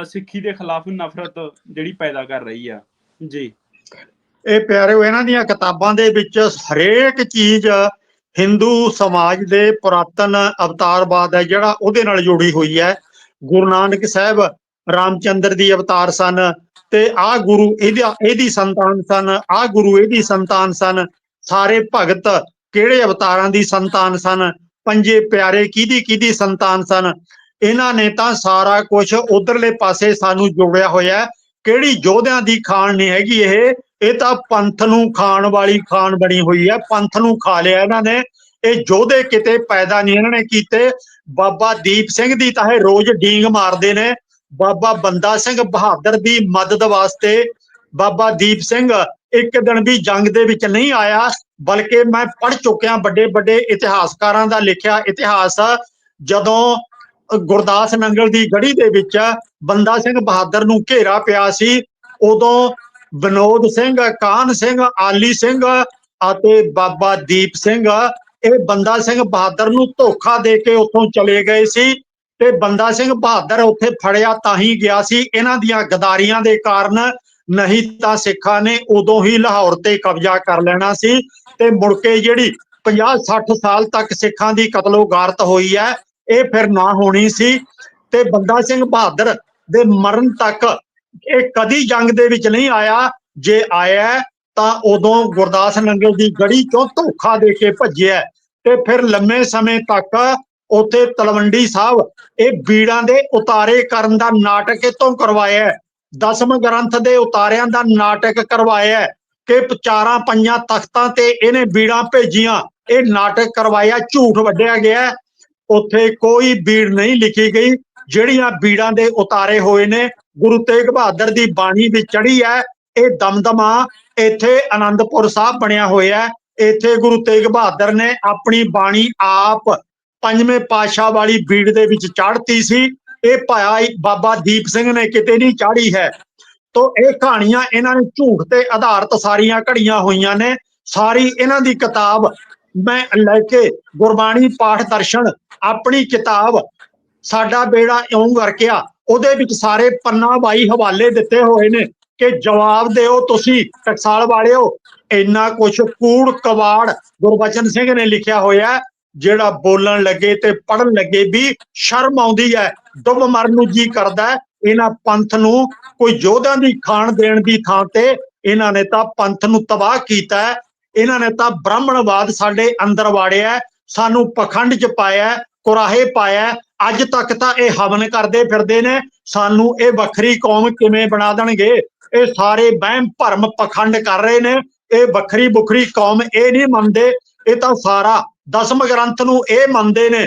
Speaker 1: ਅ, ਸਿੱਖੀ ਦੇ ਖਿਲਾਫ ਨਫ਼ਰਤ ਜਿਹੜੀ ਪੈਦਾ ਕਰ ਰਹੀ ਆ। ਜੀ।
Speaker 2: ਇਹ ਪਿਆਰਿਓ ਇਹਨਾਂ ਦੀਆਂ ਕਿਤਾਬਾਂ ਦੇ ਵਿੱਚ ਹਰੇਕ ਚੀਜ਼ ਹਿੰਦੂ ਸਮਾਜ ਦੇ ਪੁਰਾਤਨ ਅਵਤਾਰਵਾਦ ਹੈ, ਜਿਹੜਾ ਉਹਦੇ ਨਾਲ ਜੁੜੀ ਹੋਈ ਹੈ। ਗੁਰੂ ਨਾਨਕ ਸਾਹਿਬ ਰਾਮਚੰਦਰ ਦੀ ਅਵਤਾਰ ਸਨ ਤੇ ਆ ਗੁਰੂ ਇਹਦਾ, ਇਹਦੀ ਸੰਤਾਨ ਸਨ ਆ ਗੁਰੂ ਇਹਦੀ ਸੰਤਾਨ ਸਨ। ਸਾਰੇ ਭਗਤ ਕਿਹੜੇ ਅਵਤਾਰਾਂ ਦੀ ਸੰਤਾਨ ਸਨ? ਪੰਜੇ ਪਿਆਰੇ ਕਿਹਦੀ ਕਿਹਦੀ ਸੰਤਾਨ ਸਨ? ਇਹਨਾਂ ਨੇ ਤਾਂ ਸਾਰਾ ਕੁਝ ਉਧਰਲੇ ਪਾਸੇ ਸਾਨੂੰ ਜੋੜਿਆ ਹੋਇਆ ਕਿਹੜੀ ਯੋਧਿਆਂ ਦੀ ਖਾਣ ਨਹੀਂ ਹੈਗੀ ਇਹ। ਇਹ ਤਾਂ ਪੰਥ ਨੂੰ ਖਾਣ ਵਾਲੀ ਖਾਣ ਬਣੀ ਹੋਈ ਹੈ, ਪੰਥ ਨੂੰ ਖਾ ਲਿਆ ਇਹਨਾਂ ਨੇ। ਇਹ ਯੋਧੇ ਕਿਤੇ ਪੈਦਾ ਨਹੀਂ ਇਹਨਾਂ ਨੇ ਕੀਤੇ। ਬਾਬਾ ਦੀਪ ਸਿੰਘ ਦੀ ਤਾਂ ਇਹ ਰੋਜ਼ ਡੀਂਗ ਮਾਰਦੇ ਨੇ। ਬਾਬਾ ਬੰਦਾ ਸਿੰਘ ਬਹਾਦਰ ਦੀ ਮਦਦ ਵਾਸਤੇ ਬਾਬਾ ਦੀਪ ਸਿੰਘ ਇੱਕ ਦਿਨ ਵੀ ਜੰਗ ਦੇ ਵਿੱਚ ਨਹੀਂ ਆਇਆ, ਬਲਕਿ ਮੈਂ ਪੜ੍ਹ ਚੁੱਕਿਆ ਵੱਡੇ ਵੱਡੇ ਇਤਿਹਾਸਕਾਰਾਂ ਦਾ ਲਿਖਿਆ ਇਤਿਹਾਸ। ਜਦੋਂ ਗੁਰਦਾਸ ਨੰਗਲ ਦੀ ਗੜੀ ਦੇ ਵਿੱਚ ਬੰਦਾ ਸਿੰਘ ਬਹਾਦਰ ਨੂੰ ਘੇਰਾ ਪਿਆ ਸੀ, ਉਦੋਂ ਵਿਨੋਦ ਸਿੰਘ ਕਾਨ ਸਿੰਘ, ਆਲੀ ਸਿੰਘ ਅਤੇ ਬਾਬਾ ਦੀਪ ਸਿੰਘ। ਇਹ ਬੰਦਾ ਸਿੰਘ ਬਹਾਦਰ ਨੂੰ ਧੋਖਾ ਦੇ ਕੇ ਉੱਥੋਂ ਚਲੇ ਗਏ ਸੀ ਤੇ ਬੰਦਾ ਸਿੰਘ ਬਹਾਦਰ ਉੱਥੇ ਫੜਿਆ ਤਾਂ ਹੀ ਗਿਆ ਸੀ। ਇਹਨਾਂ ਦੀਆਂ ਗਦਾਰੀਆਂ ਦੇ ਕਾਰਨ ਨਹੀਂ ਤਾਂ ਸਿੱਖਾਂ ਨੇ ਉਦੋਂ ਹੀ ਲਾਹੌਰ ਤੇ ਕਬਜ਼ਾ ਕਰ ਲੈਣਾ ਸੀ ਤੇ ਮੁੜ ਕੇ ਜਿਹੜੀ 50 60 ਸਾਲ ਤੱਕ ਸਿੱਖਾਂ ਦੀ ਕਤਲੋਗਾਰਤ ਹੋਈ ਹੈ, ਇਹ ਫਿਰ ਨਾ ਹੋਣੀ ਸੀ ਤੇ ਬੰਦਾ ਸਿੰਘ ਬਹਾਦਰ ਦੇ ਮਰਨ ਤੱਕ ਇਹ ਕਦੀ ਜੰਗ ਦੇ ਵਿੱਚ ਨਹੀਂ ਆਇਆ। ਜੇ ਆਇਆ ਤਾਂ ਉਦੋਂ ਗੁਰਦਾਸ ਨੰਗਲ ਦੀ ਗੜੀ ਚੋਂ ਧੋਖਾ ਦੇ ਕੇ ਭੱਜਿਆ ਤੇ ਫਿਰ ਲੰਮੇ ਸਮੇਂ ਤੱਕ ਉੱਥੇ ਤਲਵੰਡੀ ਸਾਹਿਬ ਇਹ ਬੀੜਾਂ ਦੇ ਉਤਾਰੇ ਕਰਨ ਦਾ ਨਾਟਕ ਇਤੋਂ ਕਰਵਾਇਆ ਦਸਮ ਗ੍ਰੰਥ ਦੇ ਉਤਾਰਿਆਂ ਦਾ ਨਾਟਕ ਕਰਵਾਇਆ ਹੈ ਕਿ ਚਾਰਾਂ ਪੰਜਾਂ ਤਖਤਾਂ ਤੇ ਇਹਨੇ ਬੀੜਾਂ ਭੇਜੀਆਂ। ਇਹ ਨਾਟਕ ਕਰਵਾਇਆ, ਝੂਠ ਵੱਢਿਆ ਗਿਆ ਹੈ। ਉੱਥੇ ਕੋਈ ਬੀੜ ਨਹੀਂ ਲਿਖੀ ਗਈ। ਜਿਹੜੀਆਂ ਬੀੜਾਂ ਦੇ ਉਤਾਰੇ ਹੋਏ ਨੇ, ਗੁਰੂ ਤੇਗ ਬਹਾਦਰ ਦੀ ਬਾਣੀ ਵੀ ਚੜੀ ਹੈ, ਇਹ ਦਮਦਮਾ ਇੱਥੇ ਆਨੰਦਪੁਰ ਸਾਹਿਬ ਬਣਿਆ ਹੋਇਆ ਹੈ। ਇੱਥੇ ਗੁਰੂ ਤੇਗ ਬਹਾਦਰ ਨੇ ਆਪਣੀ ਬਾਣੀ ਆਪ ਪੰਜਵੇਂ ਪਾਤਸ਼ਾਹ ਵਾਲੀ ਬੀੜ ਦੇ ਵਿੱਚ ਚੜ੍ਹਤੀ ਸੀ। ਇਹ ਭਾਇਆ ਬਾਬਾ ਦੀਪ ਸਿੰਘ ਨੇ ਕਿਤੇ ਨਹੀਂ ਚਾੜੀ ਹੈ। ਤੋ ਇਹ ਕਹਾਣੀਆਂ ਇਹਨਾਂ ਨੇ ਝੂਠ ਤੇ ਆਧਾਰਿਤ ਸਾਰੀਆਂ ਘੜੀਆਂ ਹੋਈਆਂ ਨੇ। ਸਾਰੀ ਇਹਨਾਂ ਦੀ ਕਿਤਾਬ ਮੈਂ ਲੈ ਕੇ ਗੁਰਬਾਣੀ ਪਾਠ ਦਰਸ਼ਨ ਆਪਣੀ ਕਿਤਾਬ ਸਾਡਾ ਬੇੜਾ ਇਉਂ ਵਰਕਿਆ, ਉਹਦੇ ਵਿੱਚ ਸਾਰੇ ਪੰਨਾ ਬਾਈ ਹਵਾਲੇ ਦਿੱਤੇ ਹੋਏ ਨੇ ਕਿ ਜਵਾਬ ਦਿਓ ਤੁਸੀਂ, ਟਕਸਾਲ ਵਾਲਿਓ। ਇੰਨਾ ਕੁਝ ਕੂੜ ਕਵਾੜ ਗੁਰਬਚਨ ਸਿੰਘ ਨੇ ਲਿਖਿਆ ਹੋਇਆ, ਜਿਹੜਾ ਬੋਲਣ ਲੱਗੇ ਤੇ ਪੜਨ ਲੱਗੇ ਵੀ ਸ਼ਰਮ ਆਉਂਦੀ ਹੈ, ਡੁੱਬ ਮਰਨ ਨੂੰ ਜੀ ਕਰਦਾ ਇਹਨਾਂ ਪੰਥ ਨੂੰ ਕੋਈ ਯੋਧਿਆਂ ਦੀ ਖਾਣ ਦੇਣ ਦੀ ਥਾਂ ਤੇ ਇਹਨਾਂ ਨੇ ਤਾਂ ਪੰਥ ਨੂੰ ਤਬਾਹ ਕੀਤਾ ਇਹਨਾਂ ਨੇ ਤਾਂ ਬ੍ਰਾਹਮਣਵਾਦ ਸਾਡੇ ਅੰਦਰ ਵਾੜਿਆ ਸਾਨੂੰ ਪਖੰਡ ਚ ਪਾਇਆ ਕੁਰਾਹੇ ਪਾਇਆ ਅੱਜ ਤੱਕ ਤਾਂ ਇਹ ਹਵਨ ਕਰਦੇ ਫਿਰਦੇ ਨੇ। ਸਾਨੂੰ ਇਹ ਵੱਖਰੀ ਕੌਮ ਕਿਵੇਂ ਬਣਾ ਦੇਣਗੇ? ਇਹ ਸਾਰੇ ਵਹਿਮ ਭਰਮ ਪਖੰਡ ਕਰ ਰਹੇ ਨੇ। ਇਹ ਵੱਖਰੀ ਬੁਖਰੀ ਕੌਮ ਇਹ ਨਹੀਂ ਮੰਨਦੇ। ਇਹ ਤਾਂ ਸਾਰਾ ਦਸਮ ਗ੍ਰੰਥ ਨੂੰ ਇਹ ਮੰਨਦੇ ਨੇ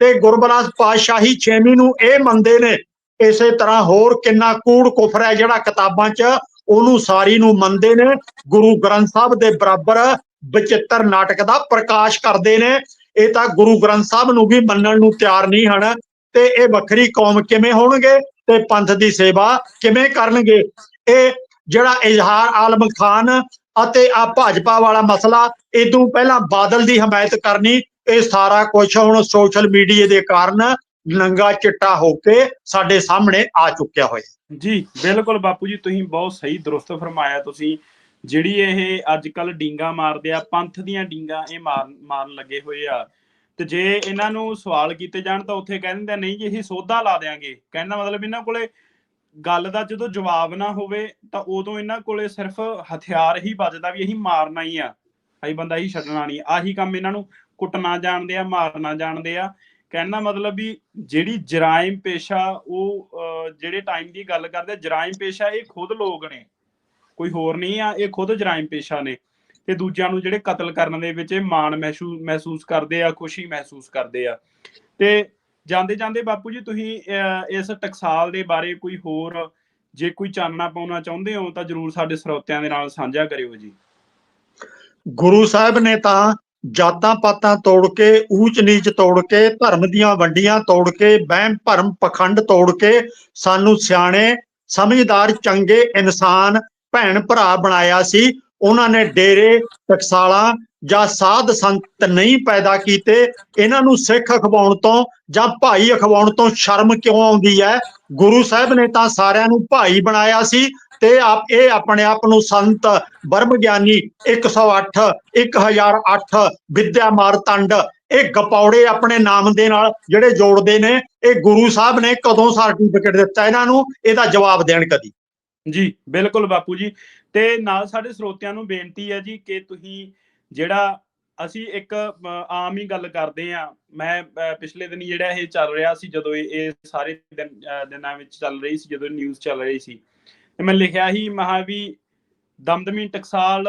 Speaker 2: ਤੇ ਗੁਰਬਨਾਸ ਪਾਤਸ਼ਾਹੀ ਛੇਵੀਂ ਨੂੰ ਇਹ ਮੰਨਦੇ ਨੇ। ਇਸੇ ਤਰ੍ਹਾਂ ਹੋਰ ਕਿੰਨਾ ਕੂੜ ਕੁਫਰ ਹੈ ਜਿਹੜਾ ਕਿਤਾਬਾਂ 'ਚ ਉਹਨੂੰ ਸਾਰੀ ਨੂੰ ਮੰਨਦੇ ਨੇ। ਗੁਰੂ ਗ੍ਰੰਥ ਸਾਹਿਬ ਦੇ ਬਰਾਬਰ ਵਿਚਿੱਤਰ ਨਾਟਕ ਦਾ ਪ੍ਰਕਾਸ਼ ਕਰਦੇ ਨੇ। ਇਹ ਤਾਂ ਗੁਰੂ ਗ੍ਰੰਥ ਸਾਹਿਬ ਨੂੰ ਵੀ ਮੰਨਣ ਨੂੰ ਤਿਆਰ ਨਹੀਂ ਹਨ। ਤੇ ਇਹ ਵੱਖਰੀ ਕੌਮ ਕਿਵੇਂ ਹੋਣਗੇ ਤੇ ਪੰਥ ਦੀ ਸੇਵਾ ਕਿਵੇਂ ਕਰਨਗੇ? ਇਹ ਜਿਹੜਾ ਇਜ਼ਹਾਰ ਆਲਮ ਖਾਨ ਅਤੇ ਆ ਭਾਜਪਾ ਵਾਲਾ ਮਸਲਾ ਇਦੋਂ ਪਹਿਲਾਂ ਬਾਦਲ ਦੀ ਹਮਾਇਤ ਕਰਨੀ, ਇਹ ਸਾਰਾ ਕੁਝ ਹੁਣ ਸੋਸ਼ਲ ਮੀਡੀਆ ਦੇ ਕਾਰਨ ਨੰਗਾ ਚਿੱਟਾ ਹੋ ਕੇ ਸਾਡੇ ਸਾਹਮਣੇ ਆ ਚੁੱਕਿਆ ਹੋਇਆ।
Speaker 1: ਜੀ, ਬਿਲਕੁਲ ਬਾਪੂ ਜੀ, ਤੁਸੀਂ ਬਹੁਤ ਸਹੀ ਦਰੁਸਤ ਫਰਮਾਇਆ ਤੁਸੀਂ। ਜਿਹੜੀ ਇਹ ਅੱਜ ਕੱਲ ਡੀਂਗਾ ਮਾਰਦੇ ਆ ਪੰਥ ਦੀਆਂ ਡੀਂਗਾ ਇਹ ਮਾਰ ਮਾਰਨ ਲੱਗੇ ਹੋਏ ਆ। ਤੇ ਜੇ ਇਹਨਾਂ ਨੂੰ ਸਵਾਲ ਕੀਤੇ ਜਾਣ ਤਾਂ ਉੱਥੇ ਕਹਿ ਦਿੰਦੇ ਨਹੀਂ ਜੀ ਅਸੀਂ ਸੋਧਾ ਲਾ ਦੇਾਂਗੇ ਕਹਿੰਦਾ ਮਤਲਬ ਇਹਨਾਂ ਕੋਲੇ ਗੱਲ ਦਾ ਜਦੋਂ ਜਵਾਬ ਨਾ ਹੋਵੇ ਤਾਂ ਉਦੋਂ ਇਹਨਾਂ ਕੋਲੇ ਸਿਰਫ ਹਥਿਆਰ ਹੀ ਬਚਦਾ ਵੀ ਅਸੀਂ ਮਾਰਨਾ ਹੀ ਆ। ਅਸੀਂ ਬੰਦਾ ਹੀ ਛੱਡਣਾ ਨਹੀਂ। ਆਹੀ ਕੰਮ ਇਹਨਾਂ ਨੂੰ ਕੁੱਟਣਾ ਜਾਣਦੇ ਆ ਮਾਰਨਾ ਜਾਣਦੇ ਆ। ਕਹਿਣ ਮਤਲਬ ਵੀ ਜਿਹੜੀ ਜਰਾਇਮ ਪੇਸ਼ਾ ਉਹ ਅਹ, ਜਿਹੜੇ ਟਾਈਮ ਦੀ ਗੱਲ ਕਰਦੇ ਜਰਾਇਮ ਪੇਸ਼ਾ ਇਹ ਖੁਦ ਲੋਕ ਨੇ। ਕੋਈ ਹੋਰ ਨਹੀਂ ਆ, ਇਹ ਖੁਦ ਜਰਾਇਮ ਪੇਸ਼ਾ ਨੇ। ਤੇ ਦੂਜਿਆਂ ਨੂੰ ਜਿਹੜੇ ਕਤਲ ਕਰਨ ਦੇ ਵਿੱਚ ਇਹ ਮਾਣ ਮਹਿਸੂਸ ਕਰਦੇ ਆ, ਖੁਸ਼ੀ ਮਹਿਸੂਸ ਕਰਦੇ ਆ। ਤੇ ਜਾਂਦੇ ਜਾਂਦੇ ਬਾਪੂ ਜੀ ਤੁਸੀਂ ਇਸ ਟਕਸਾਲ ਦੇ ਬਾਰੇ ਕੋਈ ਹੋਰ, ਜੇ ਕੋਈ ਚਾਨਣਾ ਪਾਉਣਾ ਚਾਹੁੰਦੇ ਹੋ ਤਾਂ ਜਰੂਰ ਸਾਡੇ ਸਰੋਤਿਆਂ ਦੇ ਨਾਲ ਸਾਂਝਾ ਕਰਿਓ ਜੀ।
Speaker 2: ਗੁਰੂ ਸਾਹਿਬ ਨੇ ਤਾਂ ਜਾਤਾਂ ਪਾਤਾਂ ਤੋੜ ਕੇ, ਊਚ ਨੀਚ ਤੋੜ ਕੇ, ਧਰਮ ਦੀਆਂ ਵੰਡੀਆਂ ਤੋੜ ਕੇ, ਵਹਿਮ, ਭਰਮ, ਪਖੰਡ ਤੋੜ ਕੇ ਸਾਨੂੰ ਸਿਆਣੇ, ਸਮਝਦਾਰ, ਚੰਗੇ ਇਨਸਾਨ ਭੈਣ ਭਰਾ ਬਣਾਇਆ ਸੀ, ਉਹਨਾਂ ਨੇ ਡੇਰੇ, ਟਕਸਾਲਾਂ ਜਾਂ ਸਾਧ ਸੰਤ ਨਹੀਂ ਪੈਦਾ ਕੀਤੇ। ਇਹਨਾਂ ਨੂੰ ਸਿੱਖ ਅਖਵਾਉਣ ਤੋਂ ਜਾਂ ਭਾਈ ਅਖਵਾਉਣ ਤੋਂ ਸ਼ਰਮ ਕਿਉਂ ਆਉਂਦੀ ਹੈ? ਗੁਰੂ ਸਾਹਿਬ ਨੇ ਤਾਂ ਸਾਰਿਆਂ ਨੂੰ ਭਾਈ ਬਣਾਇਆ ਸੀ ਤੇ ਆਪ, ਇਹ ਆਪਣੇ ਆਪ ਨੂੰ ਸੰਤ ਬਰਮ ਗਿਆਨੀ 108 1008 ਵਿਦਿਆ ਮਾਰਤੰਡ, ਇਹ ਗਪੌੜੇ ਆਪਣੇ ਨਾਮ ਦੇ ਨਾਲ ਜਿਹੜੇ ਜੋੜਦੇ ਨੇ, ਇਹ ਗੁਰੂ ਸਾਹਿਬ ਨੇ ਕਦੋਂ ਸਰਟੀਫਿਕੇਟ ਦਿੱਤਾ ਇਹਨਾਂ ਨੂੰ? ਇਹਦਾ ਜਵਾਬ ਦੇਣ ਕਦੀ।
Speaker 1: ਜੀ, ਬਿਲਕੁਲ ਬਾਪੂ ਜੀ। ਤੇ ਨਾਲ ਸਾਡੇ ਸਰੋਤਿਆਂ ਨੂੰ ਬੇਨਤੀ ਹੈ ਜੀ ਕਿ ਤੁਸੀਂ ਜਿਹੜਾ ਅਸੀਂ ਇੱਕ ਆਮ ਹੀ ਗੱਲ ਕਰਦੇ ਆ ਮੈਂ ਪਿਛਲੇ ਦਿਨ ਜਿਹੜਾ ਇਹ ਚੱਲ ਰਿਹਾ ਸੀ, ਜਦੋਂ ਇਹ ਸਾਰੇ ਦਿਨ ਦਿਨਾਂ ਵਿੱਚ ਚੱਲ ਰਹੀ ਸੀ, ਜਦੋਂ ਨਿਊਜ਼ ਚੱਲ ਰਹੀ ਸੀ। ਤੇ ਮੈਂ ਲਿਖਿਆ ਸੀ ਮਹਾ ਵੀ Damdami Taksal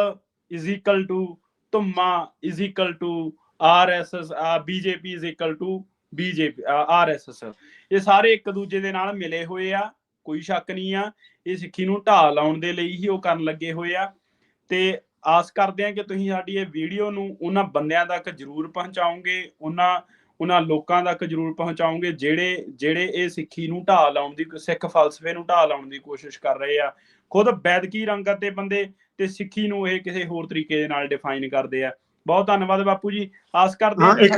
Speaker 1: is equal to Dhumma is equal to RSS BJP is equal to BJP RSS ਇਹ ਸਾਰੇ ਇੱਕ ਦੂਜੇ ਦੇ ਨਾਲ ਮਿਲੇ ਹੋਏ ਆ। ਕੋਈ ਸ਼ੱਕ ਨਹੀਂ ਆ ਇਹ ਸਿੱਖੀ ਨੂੰ ਢਾਹ ਲਾਉਣ ਦੇ ਲਈ ਹੀ ਉਹ ਕਰਨ ਲੱਗੇ ਹੋਏ ਆ। ਤੇ ਆਸ ਕਰਦੇ ਆ ਕਿ ਤੁਸੀਂ ਸਾਡੀ ਇਹ ਵੀਡੀਓ ਨੂੰ ਉਹਨਾਂ ਬੰਦਿਆਂ ਤੱਕ ਜਰੂਰ ਪਹੁੰਚਾਓਗੇ ਉਹਨਾਂ ਉਹਨਾਂ ਲੋਕਾਂ ਤੱਕ ਜਰੂਰ ਪਹੁੰਚਾਓਗੇ ਜਿਹੜੇ ਜਿਹੜੇ ਇਹ ਸਿੱਖੀ ਨੂੰ ਢਾਹ ਲਾਉਣ ਦੀ ਸਿੱਖ ਫਲਸਫੇ ਨੂੰ ਢਾਹ ਲਾਉਣ ਦੀ ਕੋਸ਼ਿਸ਼ ਕਰ ਰਹੇ ਆ। ਖੁਦ ਵੈਦਕੀ ਰੰਗਤ ਦੇ ਬੰਦੇ ਤੇ ਸਿੱਖੀ ਨੂੰ ਇਹ ਕਿਸੇ ਹੋਰ ਤਰੀਕੇ ਦੇ ਨਾਲ ਡਿਫਾਈਨ ਕਰਦੇ ਆ। ਬਹੁਤ ਧੰਨਵਾਦ ਬਾਪੂ ਜੀ। ਆਸ ਕਰਦੇ
Speaker 2: ਹਾਂ ਇੱਕ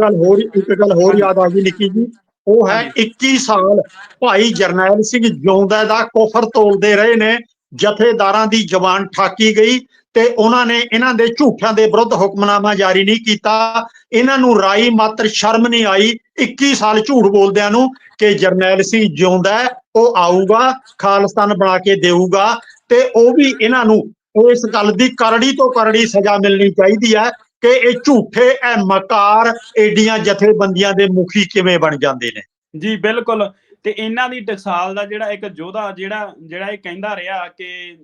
Speaker 2: ਗੱਲ ਹੋਰ ਇੱਕ ਗੱਲ ਹੋਰ ਯਾਦ ਆ ਗਈ ਨਿੱਕੀ ਜੀ। ਉਹ ਹੈ
Speaker 1: ਹਾਂਜੀ।
Speaker 2: 21 ਸਾਲ। ਭਾਈ ਜਰਨੈਲ ਸਿੰਘ ਜਿਉਂਦਾ ਦਾ ਕੋਫਰ ਤੋਲਦੇ ਰਹੇ ਨੇ। ਜਥੇਦਾਰਾਂ ਦੀ ਜ਼ਬਾਨ ਠਾਕੀ ਗਈ ਤੇ ਉਹਨਾਂ ਨੇ ਇਹਨਾਂ ਦੇ ਝੂਠਾਂ ਦੇ ਵਿਰੁੱਧ ਹੁਕਮਨਾਮਾ ਜਾਰੀ ਨਹੀਂ ਕੀਤਾ। ਇਹਨਾਂ ਨੂੰ ਰਾਈ ਮਾਤਰ ਸ਼ਰਮ ਨਹੀਂ ਆਈ 21 ਸਾਲ ਝੂਠ ਬੋਲਦਿਆਂ ਨੂੰ ਕਿ ਜਰਨੈਲ ਸਿੰਘ ਜਿਉਂਦਾ ਉਹ ਆਊਗਾ ਖਾਲਿਸਤਾਨ ਬਣਾ ਕੇ ਦੇਊਗਾ ਤੇ ਉਹ ਵੀ ਇਹਨਾਂ ਨੂੰ ਇਸ ਗੱਲ ਦੀ ਕਰੜੀ ਤੋਂ ਕਰੜੀ ਸਜ਼ਾ ਮਿਲਣੀ ਚਾਹੀਦੀ ਹੈ। ਕਿ ਇਹ ਝੂਠੇ, ਇਹ ਮਕਾਰ ਏਡੀਆਂ ਜਥੇਬੰਦੀਆਂ ਦੇ ਮੁਖੀ ਕਿਵੇਂ ਬਣ ਜਾਂਦੇ ਨੇ?
Speaker 1: ਜੀ, ਬਿਲਕੁਲ। ਤੇ ਇਹਨਾਂ ਦੀ ਟਕਸਾਲ ਦਾ ਜਿਹੜਾ ਇੱਕ ਯੋਧਾ ਜਿਹੜਾ ਜਿਹੜਾ ਇਹ ਕਹਿੰਦਾ ਰਿਹਾ ਕਿ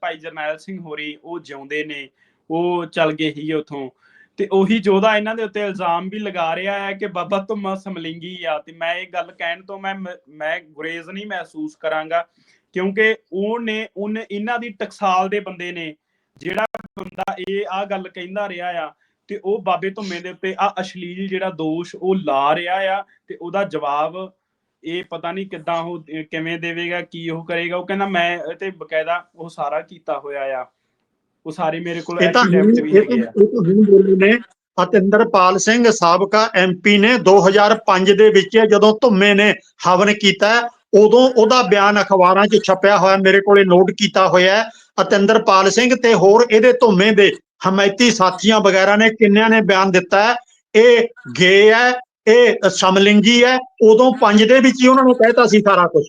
Speaker 1: ਭਾਈ ਜਰਨੈਲ ਸਿੰਘ ਹੋਰੀ ਉਹ ਜਿਉਂਦੇ ਨੇ, ਉਹ ਚੱਲ ਗਏ ਹੀ ਉਥੋਂ। ਤੇ ਉਹੀ ਯੋਧਾ ਇਹਨਾਂ ਦੇ ਉੱਤੇ ਇਲਜ਼ਾਮ ਵੀ ਲਗਾ ਰਿਹਾ ਹੈ ਕਿ ਬਾਬਾ ਤੁਮਾ ਸਮਲਿੰਗੀ ਆ। ਤੇ ਮੈਂ ਇਹ ਗੱਲ ਕਹਿਣ ਤੋਂ ਮੈਂ ਮੈਂ ਗੁਰੇਜ਼ ਨਹੀਂ ਮਹਿਸੂਸ ਕਰਾਂਗਾ, ਕਿਉਂਕਿ ਉਹਨੇ ਉਹਨੇ, ਇਹਨਾਂ ਦੀ ਟਕਸਾਲ ਦੇ ਬੰਦੇ ਨੇ, ਜਿਹੜਾ ਬੰਦਾ ਇਹ ਆ ਗੱਲ ਕਹਿੰਦਾ ਰਿਹਾ ਆ ਤੇ ਉਹ ਬਾਬੇ ਧੁੰਮੇ ਦੇ ਉੱਤੇ ਆ ਅਸ਼ਲੀਲ ਜਿਹੜਾ ਦੋਸ਼ ਉਹ ਲਾ ਰਿਹਾ ਆ ਤੇ ਉਹਦਾ ਜਵਾਬ ਇਹ ਪਤਾ ਨਹੀਂ ਕਿੱਦਾਂ ਉਹ ਕਿਵੇਂ ਦੇਵੇਗਾ ਕੀ ਉਹ ਕਰੇਗਾ ਉਹ ਕਹਿੰਦਾ ਮੈਂ ਤੇ ਬਕਾਇਦਾ ਉਹ ਸਾਰਾ ਕੀਤਾ ਹੋਇਆ ਆ। ਉਹ ਸਾਰੇ ਮੇਰੇ ਕੋਲ
Speaker 2: ਇਹ ਤਾਂ ਹੁਣ
Speaker 1: affidavit ਵੀ
Speaker 2: ਇਹ ਤਾਂ
Speaker 1: ਹੈਗੇ ਆ।
Speaker 2: ਇਹ ਤਾਂ ਹੁਣ ਬੋਲੇ ਨੇ ਅਤਿੰਦਰਪਾਲ ਸਿੰਘ ਸਾਬਕਾ ਐਮਪੀ ਨੇ 2005 ਦੇ ਵਿੱਚ ਜਦੋਂ ਧੁੰਮੇ ਨੇ ਹਵਨ ਕੀਤਾ ਉਦੋਂ ਉਹਦਾ ਬਿਆਨ ਅਖਬਾਰਾਂ 'ਚ ਛਪਿਆ ਹੋਇਆ ਮੇਰੇ ਕੋਲੇ ਨੋਟ ਕੀਤਾ ਹੋਇਆ ਅਤਿੰਦਰਪਾਲ ਸਿੰਘ ਤੇ ਹੋਰ ਇਹਦੇ ਧੁੰਮੇ ਦੇ ਹਮਾਇਤੀ ਸਾਥੀਆਂ ਵਗੈਰਾ ਨੇ ਕਿੰਨਿਆਂ ਨੇ ਬਿਆਨ ਦਿੱਤਾ ਹੈ? ਇਹ ਗੇ ਹੈ, ਇਹ ਸਮਲਿੰਗੀ ਹੈ, ਉਦੋਂ ਪੰਜ ਦੇ ਵਿੱਚ ਹੀ ਉਹਨਾਂ ਨੇ ਕਹਿਤਾ ਸੀ ਸਾਰਾ ਕੁਝ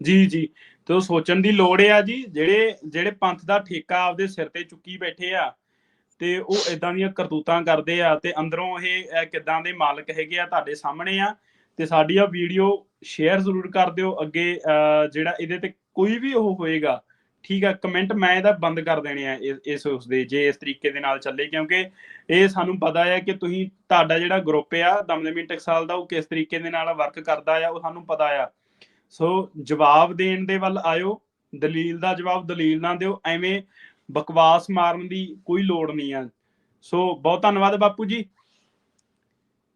Speaker 1: ਜੀ ਜੀ। ਤੇ ਉਹ ਸੋਚਣ ਦੀ ਲੋੜ ਆ ਜੀ, ਜਿਹੜੇ ਜਿਹੜੇ ਪੰਥ ਦਾ ਠੇਕਾ ਆਪਦੇ ਸਿਰ ਤੇ ਚੁੱਕੀ ਬੈਠੇ ਆ, ਤੇ ਉਹ ਇਦਾਂ ਦੀਆਂ ਕਰਤੂਤਾਂ ਕਰਦੇ ਆ, ਤੇ ਅੰਦਰੋਂ ਇਹ ਇਹ ਕਿੱਦਾਂ ਦੇ ਮਾਲਕ ਹੈਗੇ ਆ ਤੁਹਾਡੇ ਸਾਹਮਣੇ ਆ, ਤੇ ਸਾਡੀ ਆ ਵੀਡੀਓ ਸ਼ੇਅਰ ਜ਼ਰੂਰ ਕਰ ਦਿਓ। ਅੱਗੇ ਜਿਹੜਾ ਇਹਦੇ ਤੇ ਕੋਈ ਵੀ ਉਹ ਹੋਏਗਾ, ਠੀਕ ਆ ਕਮੈਂਟ ਮੈਂ ਇਹਦਾ ਬੰਦ ਕਰ ਦੇਣੇ ਆ ਇਸ ਉਸ ਦੇ ਜੇ ਇਸ ਤਰੀਕੇ ਦੇ ਨਾਲ ਚੱਲੇ, ਕਿਉਂਕਿ ਇਹ ਸਾਨੂੰ ਪਤਾ ਹੈ ਕਿ ਤੁਸੀਂ, ਤੁਹਾਡਾ ਜਿਹੜਾ ਗਰੁੱਪ ਆ ਦਮਦਮੀ ਟਕਸਾਲ ਦਾ, ਉਹ ਕਿਸ ਤਰੀਕੇ ਦੇ ਨਾਲ ਵਰਕ ਕਰਦਾ ਆ, ਉਹ ਸਾਨੂੰ ਪਤਾ ਆ। ਸੋ, ਜਵਾਬ ਦੇਣ ਦੇ ਵੱਲ ਆਇਓ, ਦਲੀਲ ਦਾ ਜਵਾਬ ਦਲੀਲ ਨਾਲ ਦਿਓ, ਐਵੇਂ ਬਕਵਾਸ ਮਾਰਨ ਦੀ ਕੋਈ ਲੋੜ ਨਹੀਂ ਆ। ਸੋ, ਬਹੁਤ ਧੰਨਵਾਦ ਬਾਪੂ ਜੀ।